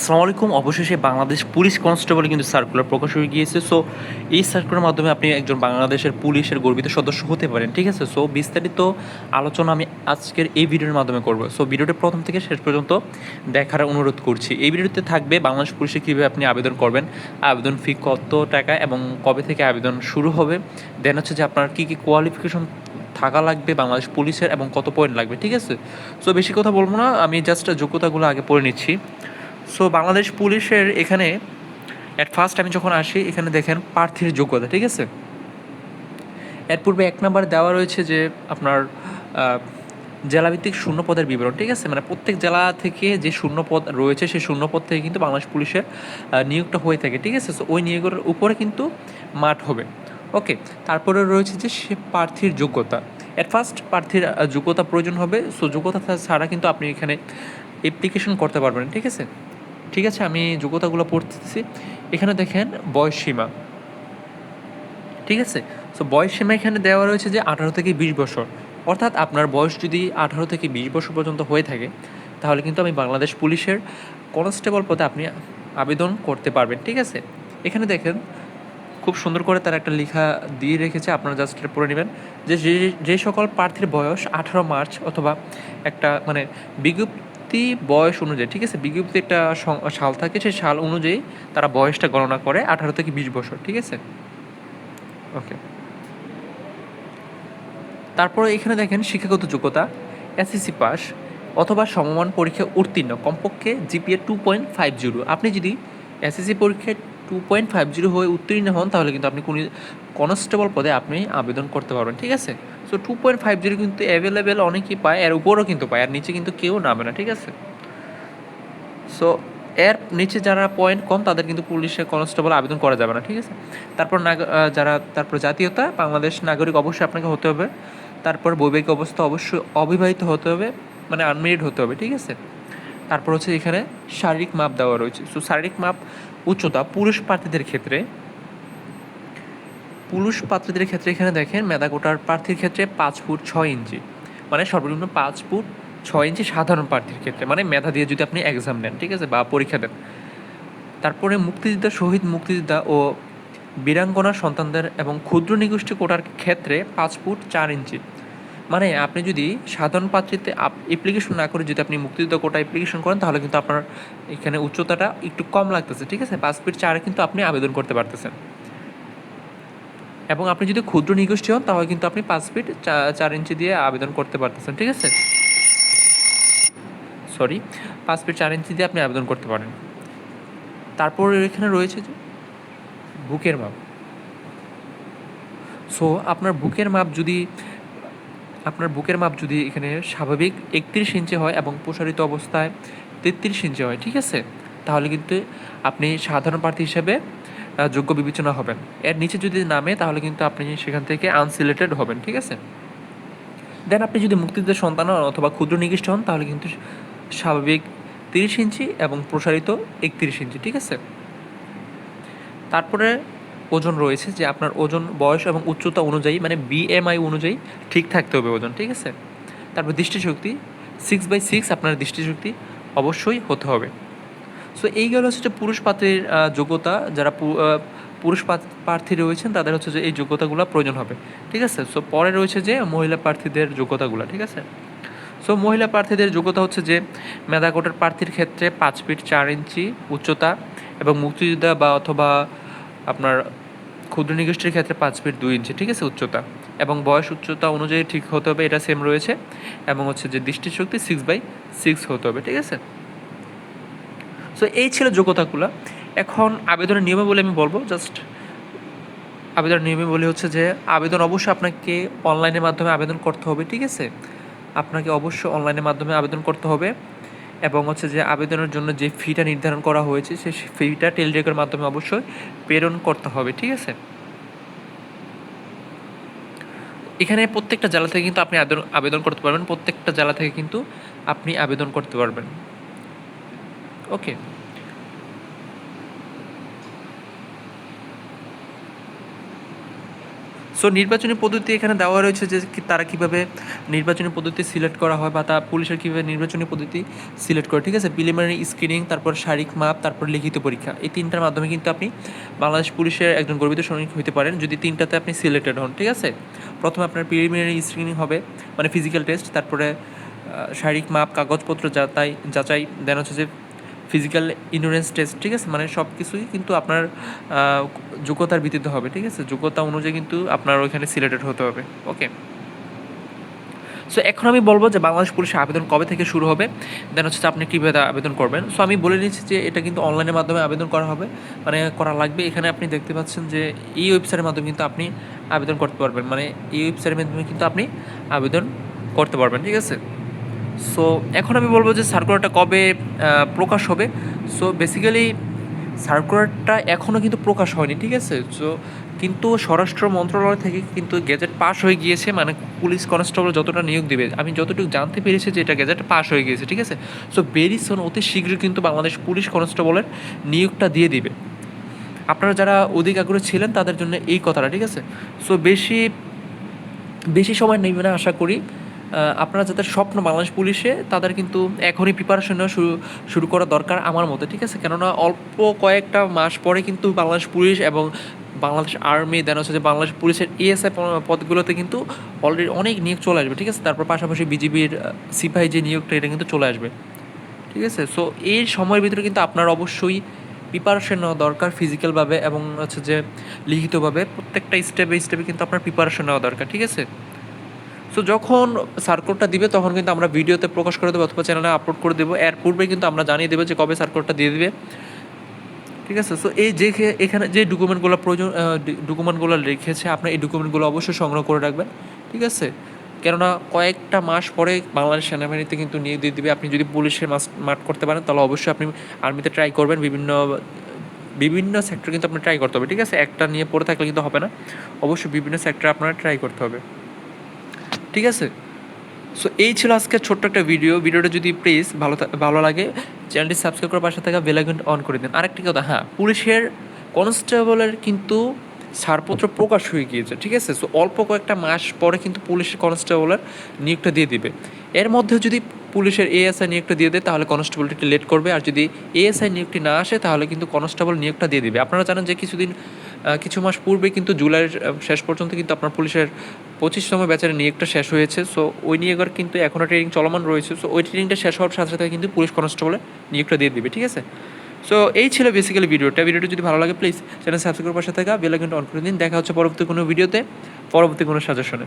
আসসালামু আলাইকুম। অবশেষে বাংলাদেশ পুলিশ কনস্টেবল কিন্তু সার্কুলার প্রকাশ হয়ে গিয়েছে। সো এই সার্কুলার মাধ্যমে আপনি একজন বাংলাদেশের পুলিশের গর্বিত সদস্য হতে পারেন, ঠিক আছে? সো বিস্তারিত আলোচনা আমি আজকের এই ভিডিওর মাধ্যমে করব। সো ভিডিওটি প্রথম থেকে শেষ পর্যন্ত দেখার অনুরোধ করছি। এই ভিডিওতে থাকবে বাংলাদেশ পুলিশে কীভাবে আপনি আবেদন করবেন, আবেদন ফি কত টাকা এবং কবে থেকে আবেদন শুরু হবে। দেন হচ্ছে যে আপনার কী কী কোয়ালিফিকেশন থাকা লাগবে বাংলাদেশ পুলিশের এবং কত পয়েন্ট লাগবে, ঠিক আছে? সো বেশি কথা বলব না। আমি জাস্ট যোগ্যতাগুলো আগে পড়ে নিচ্ছি। সো বাংলাদেশ পুলিশের এখানে অ্যাট ফার্স্ট আমি যখন আসি, এখানে দেখেন প্রার্থীর যোগ্যতা, ঠিক আছে? এর পূর্বে এক নাম্বার দেওয়া রয়েছে যে, আপনার জেলাভিত্তিক শূন্য পদের বিবরণ, ঠিক আছে? মানে প্রত্যেক জেলা থেকে যে শূন্য পদ রয়েছে, সেই শূন্য পদ থেকে কিন্তু বাংলাদেশ পুলিশের নিয়োগটা হয়ে থাকে, ঠিক আছে? সো ওই নিয়োগের উপরে কিন্তু মাঠ হবে। ওকে তারপরে রয়েছে যে, সে প্রার্থীর যোগ্যতা। অ্যাট ফার্স্ট প্রার্থীর যোগ্যতা প্রয়োজন হবে। সো যোগ্যতা ছাড়া কিন্তু আপনি এখানে অ্যাপ্লিকেশন করতে পারবেন, ঠিক আছে? ঠিক আছে, আমি যোগ্যতাগুলো পড়তেছি। এখানে দেখেন, বয়স সীমা। ঠিক আছে? সো বয়স সীমা এখানে দেওয়া রয়েছে যে আঠারো থেকে বিশ বছর। অর্থাৎ আপনার বয়স যদি আঠারো থেকে বিশ বছর পর্যন্ত হয়ে থাকে, তাহলে কিন্তু আমি বাংলাদেশ পুলিশের কনস্টেবল পদে আপনি আবেদন করতে পারবেন। ঠিক আছে? এখানে দেখেন, খুব সুন্দর করে তার একটা লেখা দিয়ে রেখেছে, আপনারা জাস্ট পড়ে নেবেন। যে, যে- যে সকল প্রার্থীর বয়স আঠারো মার্চ অথবা একটা মানে বিজ্ঞপ্তি বয়স অনুযায়ী, ঠিক আছে? বিজ্ঞপ্তি একটা সাল থাকে, সেই সাল অনুযায়ী তারা বয়সটা গণনা করে আঠারো থেকে বিশ বছর, ঠিক আছে? ওকে তারপরে এখানে দেখেন শিক্ষাগত যোগ্যতা এসএসসি পাস অথবা সমমান পরীক্ষা উত্তীর্ণ, কমপক্ষে GPA two point five zero আপনি যদি এসএসসি পরীক্ষায় টু পয়েন্ট ফাইভ জিরো হয়ে উত্তীর্ণ হন, তাহলে কিন্তু আপনি কোনো কনস্টেবল পদে আপনি আবেদন করতে পারবেন, ঠিক আছে? So two point five zero কিন্তু অ্যাভেলেবেল অনেকেই পায়, এর উপরও কিন্তু পায় আর নিচে কিন্তু কেউ নামে না, ঠিক আছে? সো এর নিচে যারা পয়েন্ট কম, তাদের কিন্তু পুলিশের কনস্টেবল আবেদন করা যাবে না, ঠিক আছে? তারপর যারা, তারপর জাতীয়তা, বাংলাদেশ নাগরিক অবশ্যই আপনাকে হতে হবে। তারপর বৈবাহিক অবস্থা অবশ্যই অবিবাহিত হতে হবে মানে আনমেরিড হতে হবে, ঠিক আছে? তারপর হচ্ছে এখানে শারীরিক মাপ দেওয়া রয়েছে। সো শারীরিক মাপ উচ্চতা পুরুষ প্রার্থীদের ক্ষেত্রে পুরুষ প্রার্থীদের ক্ষেত্রে এখানে দেখেন মেধাকোটার প্রার্থীর ক্ষেত্রে পাঁচ ফুট ছয় ইঞ্চি। মানে সর্বনিম্ন পাঁচ ফুট ছয় ইঞ্চি সাধারণ প্রার্থীর ক্ষেত্রে। মানে মেধা দিয়ে যদি আপনি এক্সাম নেন, ঠিক আছে, বা পরীক্ষা দেন। তারপরে মুক্তিযোদ্ধা, শহীদ মুক্তিযোদ্ধা ও বীরাঙ্গনা সন্তানদের এবং ক্ষুদ্র নিগোষ্ঠী কোটার ক্ষেত্রে পাঁচ ফুট চার ইঞ্চি। মানে আপনি যদি সাধারণ প্রার্থীতে অ্যাপ্লিকেশন না করে যদি আপনি মুক্তিযোদ্ধা কোটা অ্যাপ্লিকেশন করেন, তাহলে কিন্তু আপনার এখানে উচ্চতাটা একটু কম লাগতেছে, ঠিক আছে? পাঁচ ফিট চারে কিন্তু আপনি আবেদন করতে পারতেছেন। এবং আপনি যদি ক্ষুদ্র নিগোষ্ঠী হন, তাহলে কিন্তু আপনি পাঁচ ফিট চার ইঞ্চি দিয়ে আবেদন করতে পারতেছেন, ঠিক আছে? সরি পাঁচ ফিট চার ইঞ্চি দিয়ে আপনি আবেদন করতে পারেন। তারপর এখানে রয়েছে যে বুকের মাপ। সো আপনার বুকের মাপ যদি, আপনার বুকের মাপ যদি এখানে স্বাভাবিক একত্রিশ ইঞ্চি হয় এবং প্রসারিত অবস্থায় তেত্রিশ ইঞ্চি হয়, ঠিক আছে? তাহলে কিন্তু আপনি সাধারণ প্রার্থী হিসেবে যোগ্য বিবেচনা হবেন। এর নিচে যদি নামে, তাহলে কিন্তু আপনি সেখান থেকে আনসিলেটেড হবেন, ঠিক আছে? দেন আপনি যদি মুক্তিযুদ্ধের সন্তান হন অথবা ক্ষুদ্র নিকৃষ্ট হন, তাহলে কিন্তু স্বাভাবিক তিরিশ ইঞ্চি এবং প্রসারিত একত্রিশ ইঞ্চি, ঠিক আছে? তারপরে ওজন রয়েছে যে আপনার ওজন বয়স এবং উচ্চতা অনুযায়ী মানে বিএমআই অনুযায়ী ঠিক থাকতে হবে ওজন, ঠিক আছে? তারপর দৃষ্টিশক্তি সিক্স বাই সিক্স আপনার দৃষ্টিশক্তি অবশ্যই হতে হবে। সো এই গেল হচ্ছে পুরুষ পাত্রের যোগ্যতা। যারা পুরুষ প্রার্থী রয়েছেন, তাদের হচ্ছে যে এই যোগ্যতাগুলো প্রয়োজন হবে। ঠিক আছে? সো পরে রয়েছে যে মহিলা প্রার্থীদের যোগ্যতাগুলো, ঠিক আছে? সো মহিলা প্রার্থীদের যোগ্যতা হচ্ছে যে মেধাকোটার প্রার্থীর ক্ষেত্রে পাঁচ ফিট চার ইঞ্চি উচ্চতা এবং মুক্তিযোদ্ধা বা অথবা আপনার ক্ষুদ্র নিগোষ্ঠীর ক্ষেত্রে পাঁচ ফিট দুই ইঞ্চি, ঠিক আছে? উচ্চতা এবং বয়স উচ্চতা অনুযায়ী ঠিক হতে হবে, এটা সেম রয়েছে। এবং হচ্ছে যে দৃষ্টিশক্তি সিক্স বাই সিক্স হতে হবে, ঠিক আছে? সো এই ছিল যোগ্যতাগুলো। এখন আবেদনের নিয়মে বলে আমি বলব জাস্ট আবেদনের নিয়মে বলে হচ্ছে যে, আবেদন অবশ্যই আপনাকে অনলাইনের মাধ্যমে আবেদন করতে হবে, ঠিক আছে? আপনাকে অবশ্যই অনলাইনের মাধ্যমে আবেদন করতে হবে এবং হচ্ছে যে, আবেদনের জন্য যে ফিটা নির্ধারণ করা হয়েছে, সেই ফিটা টেলিডেকের মাধ্যমে অবশ্যই প্রেরণ করতে হবে, ঠিক আছে? এখানে প্রত্যেকটা জেলা থেকে কিন্তু আপনি আবেদন আবেদন করতে পারবেন, প্রত্যেকটা জেলা থেকে কিন্তু আপনি আবেদন করতে পারবেন। ওকে সো নির্বাচনী পদ্ধতি এখানে দেওয়া রয়েছে যে তারা কীভাবে নির্বাচনী পদ্ধতি সিলেক্ট করা হয় বা তা পুলিশের কীভাবে নির্বাচনী পদ্ধতি সিলেক্ট করে, ঠিক আছে? প্রিলিমিনারি স্ক্রিনিং তারপর শারীরিক মাপ, তারপর লিখিত পরীক্ষা। এই তিনটার মাধ্যমে কিন্তু আপনি বাংলাদেশ পুলিশের একজন গর্বিত সৈনিক হতে পারেন যদি তিনটাতে আপনি সিলেক্টেড হন, ঠিক আছে? প্রথমে আপনার প্রিলিমিনারি স্ক্রিনিং হবে মানে ফিজিক্যাল টেস্ট তারপরে শারীরিক মাপ, কাগজপত্র যাচাই যাচাই দেন হচ্ছে যে ফিজিক্যাল ইন্ডুরেন্স টেস্ট ঠিক আছে? মানে সব কিছুই কিন্তু আপনার যোগ্যতার ভিত্তিতে হবে, ঠিক আছে? যোগ্যতা অনুযায়ী কিন্তু আপনার ওইখানে সিলেক্টেড হতে হবে ওকে সো এখন আমি বলব যে বাংলাদেশ পুলিশের আবেদন কবে থেকে শুরু হবে? দেন হচ্ছে আপনি কীভাবে আবেদন করবেন? সো আমি বলে নিচ্ছি যে এটা কিন্তু অনলাইনের মাধ্যমে আবেদন করা হবে। মানে করা লাগবে। এখানে আপনি দেখতে পাচ্ছেন যে এই ওয়েবসাইটের মাধ্যমে কিন্তু আপনি আবেদন করতে পারবেন। মানে এই ওয়েবসাইটের মাধ্যমে কিন্তু আপনি আবেদন করতে পারবেন, ঠিক আছে? সো এখন আমি বলব যে সার্কুলারটা কবে প্রকাশ হবে। সো বেসিক্যালি সার্কুলারটা এখনও কিন্তু প্রকাশ হয়নি, ঠিক আছে? সো কিন্তু স্বরাষ্ট্র মন্ত্রণালয় থেকে কিন্তু গেজেট পাস হয়ে গিয়েছে মানে পুলিশ কনস্টেবল যতটা নিয়োগ দিবে, আমি যতটুকু জানতে পেরেছি যে এটা গেজেট পাস হয়ে গিয়েছে, ঠিক আছে? সো ভেরি সোন অতি শীঘ্রই কিন্তু বাংলাদেশ পুলিশ কনস্টেবলের নিয়োগটা দিয়ে দিবে। আপনারা যারা অধিক আগ্রহী ছিলেন, তাদের জন্য এই কথাটা, ঠিক আছে? সো বেশি বেশি সময় নেবে না, আশা করি। আপনারা যাদের স্বপ্ন বাংলাদেশ পুলিশে, তাদের কিন্তু এখনই প্রিপারেশন নেওয়া শুরু শুরু করা দরকার আমার মতে, ঠিক আছে? কেননা অল্প কয়েকটা মাস পরে কিন্তু বাংলাদেশ পুলিশ এবং বাংলাদেশ আর্মি দেন হচ্ছে যে বাংলাদেশ পুলিশের এএসআই পদগুলোতে কিন্তু অলরেডি অনেক নিয়োগ চলে আসবে, ঠিক আছে? তারপর পাশাপাশি বিজিবির সিপাহি যে নিয়োগটা এটা কিন্তু চলে আসবে, ঠিক আছে? সো এই সময়ের ভিতরে কিন্তু আপনার অবশ্যই প্রিপারেশন নেওয়া দরকার ফিজিক্যালভাবে এবং হচ্ছে যে লিখিতভাবে প্রত্যেকটা স্টেপে স্টেপে কিন্তু আপনার প্রিপারেশন নেওয়া দরকার, ঠিক আছে? সো যখন সার্কুলটা দিবে, তখন কিন্তু আমরা ভিডিওতে প্রকাশ করে দেবো অথবা চ্যানেলে আপলোড করে দেবো। এর পূর্বে কিন্তু আমরা জানিয়ে দেবো যে কবে সার্কুলটা দিয়ে দিবে। ঠিক আছে? সো এই যে এখানে যে ডকুমেন্টগুলো প্রয়োজন ডকুমেন্টগুলো লিখেছে আপনার এই ডকুমেন্টগুলো অবশ্যই সংগ্রহ করে রাখবেন। ঠিক আছে? কেননা কয়েকটা মাস পরে বাংলাদেশ সেনাবাহিনীতে কিন্তু নিয়োগ দিয়ে দিবে। আপনি যদি পুলিশের মাস মাঠ করতে পারেন, তাহলে অবশ্যই আপনি আর্মিতে ট্রাই করবেন। বিভিন্ন বিভিন্ন সেক্টর কিন্তু আপনার ট্রাই করতে হবে। ঠিক আছে? একটা নিয়ে পড়ে থাকলে কিন্তু হবে না। অবশ্যই বিভিন্ন সেক্টর আপনার ট্রাই করতে হবে। ঠিক আছে? সো এই ছিল আজকে ছোট্ট একটা ভিডিও ভিডিওটা যদি প্লিজ ভালো ভালো লাগে চ্যানেলটি সাবস্ক্রাইব করে পাশে থাকা বেলাইকন অন করে দিন। আরেকটি কথা হ্যাঁ পুলিশের কনস্টেবলের কিন্তু ছাড়পত্র প্রকাশ হয়ে গিয়েছে, ঠিক আছে? সো অল্প কয়েকটা মাস পরে কিন্তু পুলিশের কনস্টেবলের নিয়োগটা দিয়ে দিবে। এর মধ্যে যদি পুলিশের এএসআই নিয়োগটা দিয়ে দেয়, তাহলে কনস্টেবলটি একটু লেট করবে। আর যদি এএসআই নিয়োগটি না আসে, তাহলে কিন্তু কনস্টেবল নিয়োগটা দিয়ে দিবে। আপনারা জানেন যে কিছুদিন কিছু মাস পূর্বে কিন্তু জুলাইয়ের শেষ পর্যন্ত কিন্তু আপনার পুলিশের পঁচিশতম ব্যাচের নিয়োগটা শেষ হয়েছে। সো ওই নিয়োগের কিন্তু এখনও ট্রেনিং চলমান রয়েছে। সো ওই ট্রেনিংটা শেষ হওয়ার সাথে সাথে কিন্তু পুলিশ কনস্টেবলের নিয়োগটা দিয়ে দিবে, ঠিক আছে? সো এই ছিল বেসিক্যালি ভিডিওটা ভিডিওটা যদি ভালো লাগে প্লিজ চ্যানেল সাবস্ক্রাইব করার সাথে থাকা বেল কিন্তু অন করে দিন। দেখা হচ্ছে পরবর্তী কোনো ভিডিওতে পরবর্তী কোনো সাজেশনে